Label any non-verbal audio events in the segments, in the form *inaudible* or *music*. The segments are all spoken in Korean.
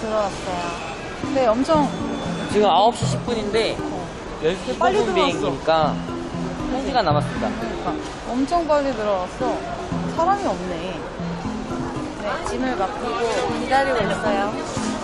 들어왔어요. 네, 엄청 지금 9시 10분인데 10시 빨리 10분 비행기니까 1시간 남았습니다. 그러니까 엄청 빨리 들어왔어. 사람이 없네. 네, 짐을 맡기고 기다리고 있어요.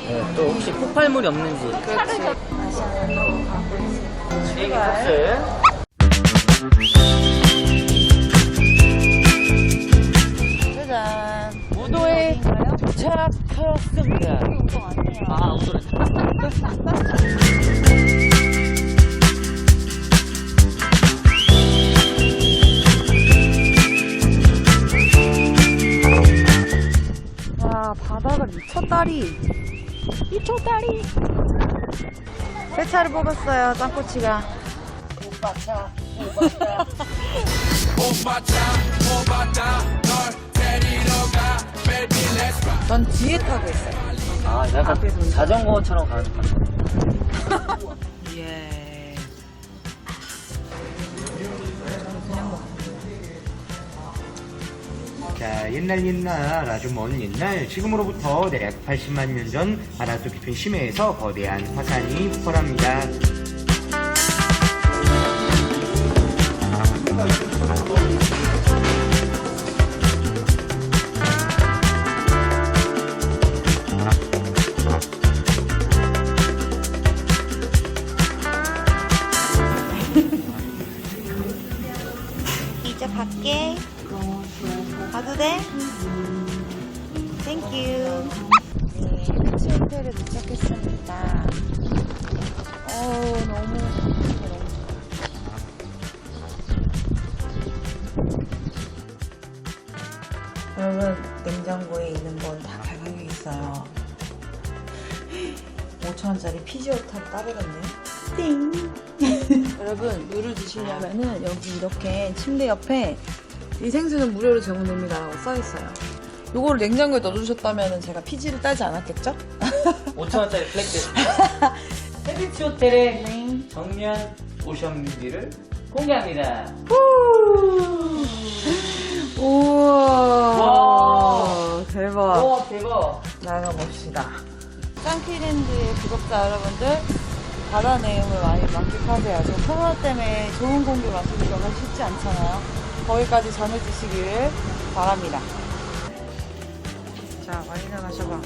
네, 또 혹시 폭발물이 없는지 그렇지. 다시 한번 가고 있어요. 비행기 출발. 탑승. 도착하였습니다. 아. 와, 바다가 미쳤다리. 미쳤다리. 세차를 뽑았어요, 짱꼬치가. 전 뒤에 타고 있어요. 아, 약간 자전거처럼 가는 것 같아요. *laughs* 예. 자, 옛날 옛날 아주 먼 옛날 지금으로부터 대략 80만 년 전 바닷속 깊은 심해에서 거대한 화산이 폭발합니다. 밖에 가도 돼? 땡큐. 네, 끝이 호텔에 도착했습니다. 어우, 너무, 너무. 여러분, 냉장고에 있는 건 다 가격이 있어요. *gasps* 5천원짜리 피지오타를 따르겠네. 띵! 여러분, 물을 드시려면은 여기 이렇게 침대 옆에 이 생수는 무료로 제공됩니다. 라고 써있어요. 요거를 냉장고에 넣어주셨다면 제가 피지를 따지 않았겠죠? 5천원짜리 플렉스. 헤비치 호텔의 정면 오션 뷰를 공개합니다. *laughs* 우와. 와. 대박. 와, 대박. 나가봅시다. 짱키랜드의 구독자 여러분들, 바다 내용을 많이 만끽하세요. 코로나 때문에 좋은 공기 마시기가 쉽지 않잖아요. 거기까지 전해주시기를 바랍니다. 자, 많이나 마셔봐.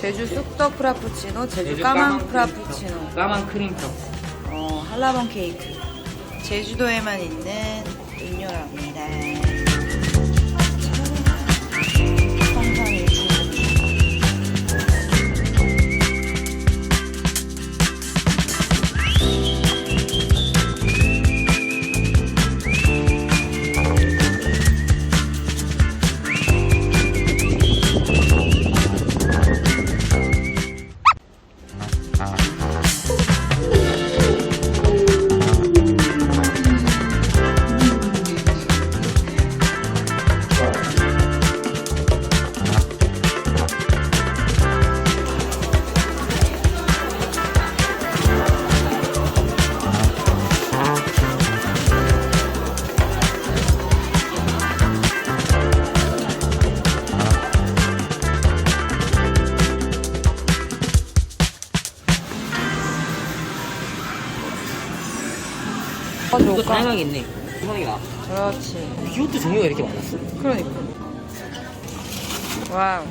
제주 쑥떡 프라푸치노, 제주 까망 프라푸치노, 까만 크림 프 어, 한라봉 케이크. 제주도에만 있는 음료랍니다. 이거 다양하게 있네. 구멍이가. 그렇지. 이것도 종류가 이렇게 많았어? 그러니까. 와우.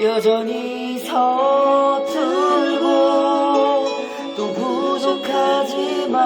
여전히 서툴고 또 부족하지만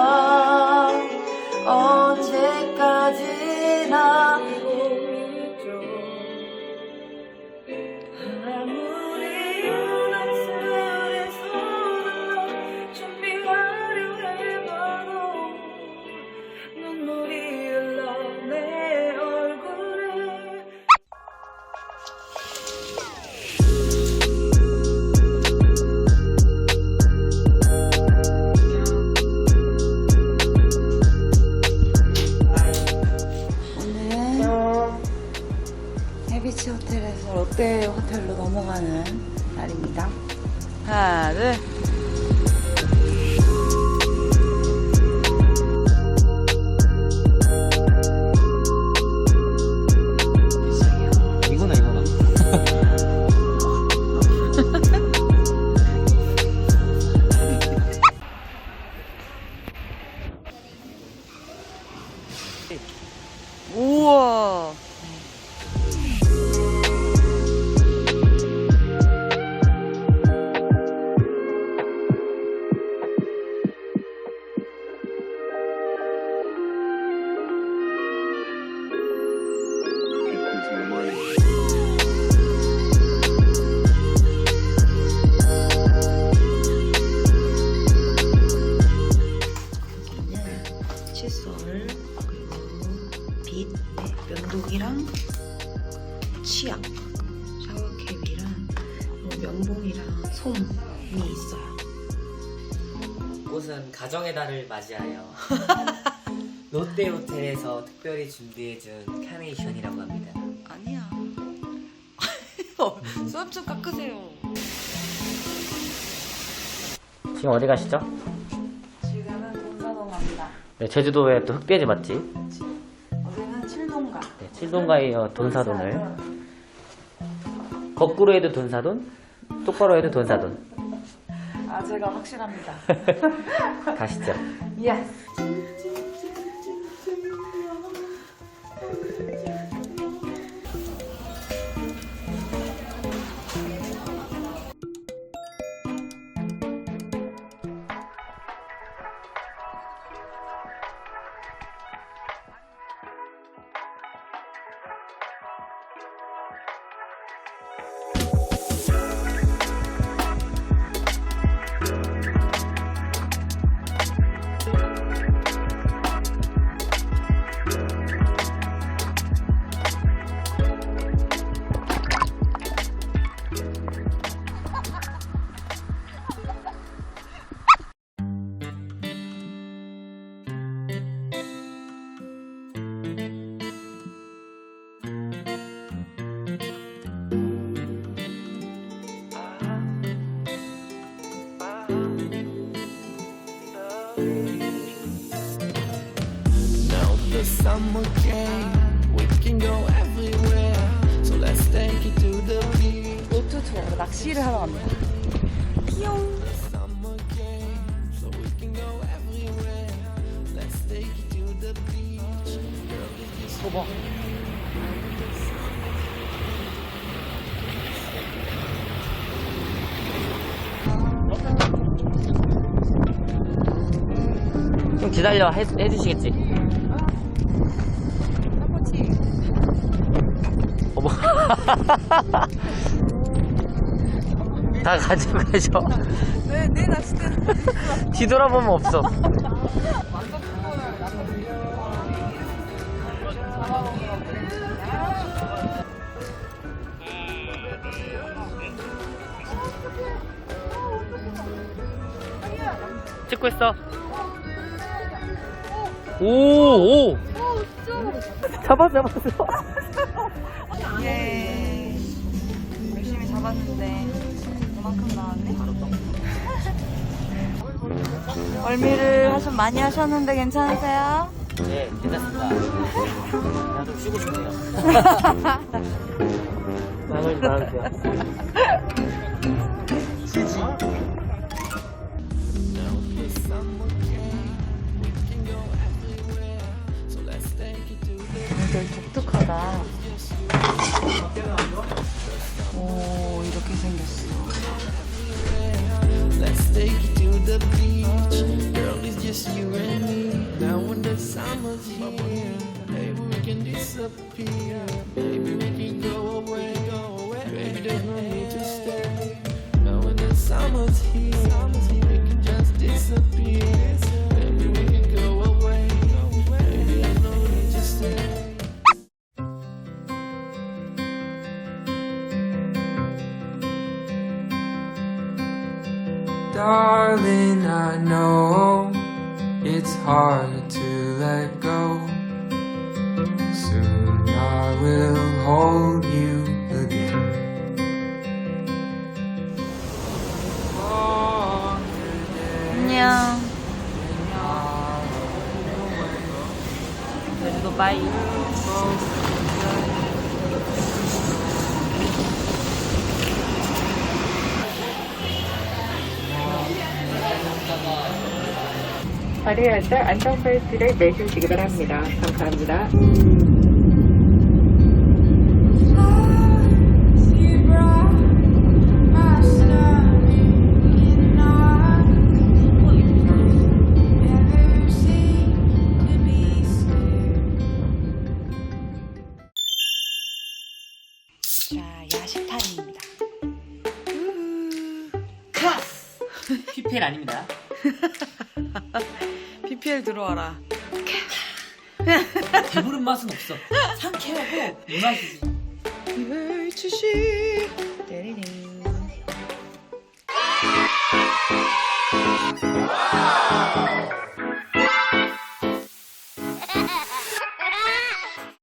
빛, 네, 면도기랑 치약, 샤워캡이랑 그리고 면봉이랑 솜이 있어요. 이곳은 가정의 달을 맞이하여 *laughs* 롯데 호텔에서 특별히 준비해준 카네이션이라고 합니다 아니야. *laughs* 수압 좀 깎으세요. 지금 어디 가시죠? 지금은 동사동 갑니다. 네, 제주도에 또 흑돼지 맛집 어디는 칠동가. 네, 칠동가에 이어 돈사돈을 거꾸로 해도 돈사돈 똑바로 해도 돈사돈 아 제가 확실합니다. *laughs* 가시죠 *laughs* 예스. Summer came, we can go everywhere. So let's take it to the beach. 보트 투어 낚시를 하러 갑니다. Summer came, so we can go everywhere. Let's take it to the beach. Girl, if you 소봉 좀 기다려 해, 해주시겠지? 어머 *laughs* 다 가져가셔. 네, 네 낚싯대는 *laughs* 뒤돌아보면 없어. 찍고 있어. 오 오. 잡았어 잡았어 예. 잡았는데 그만큼 나왔네. *laughs* 멀미를 하좀 많이 하셨는데 괜찮으세요? 네 괜찮습니다 그냥 좀 쉬고 싶네요 *laughs* 마음을 나올게요 the beach. Girl, it's just you and me. Now when the summer's here, maybe we can disappear. Maybe Darling, I know it's hard to let go. Soon I will hold you again. 안녕. 그리고 바이. 발효할 때 안전벨트를 매주시기 바랍니다. 감사합니다. 자, 야식 타임입니다. 피펠 아닙니다. *laughs* *laughs* PPL 들어와라. *laughs* 배부른 맛은 없어. 상쾌하고 이 맛이지. 이걸 주시. 때리는.